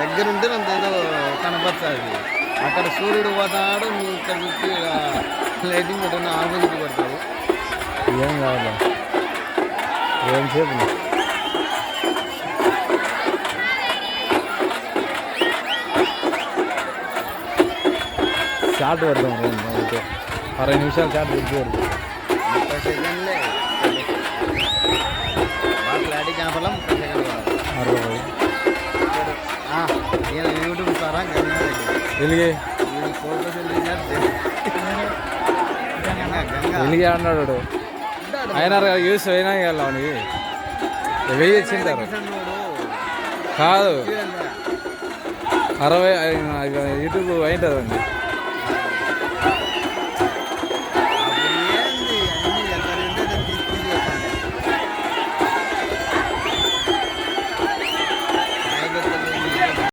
దగ్గర ఉంటే అంత ఏదో కనపడుతుంది అక్కడ సూర్యుడు పోతాడు నువ్వు ఇక్కడ చూసి లైటింగ్ పెట్టిన ఆపోజిట్ పడతాడు ఏం కావాలి? ఏం సేపు షార్ట్ పడదాం అయితే. అరవై నిమిషాలు షార్ట్ పెట్టి పడదాం ముప్పై సెకండ్లే. బాగా క్లారిటీ కనపడాలి? వెళ్ళినారు గంగా గంగా వెలిగే అన్నాడు. ఆయన యూస్ అయినా వెళ్ళామని వెయ్యి ఇచ్చింటారు. కాదు. అరవై యూట్యూబ్ అయింటుందండి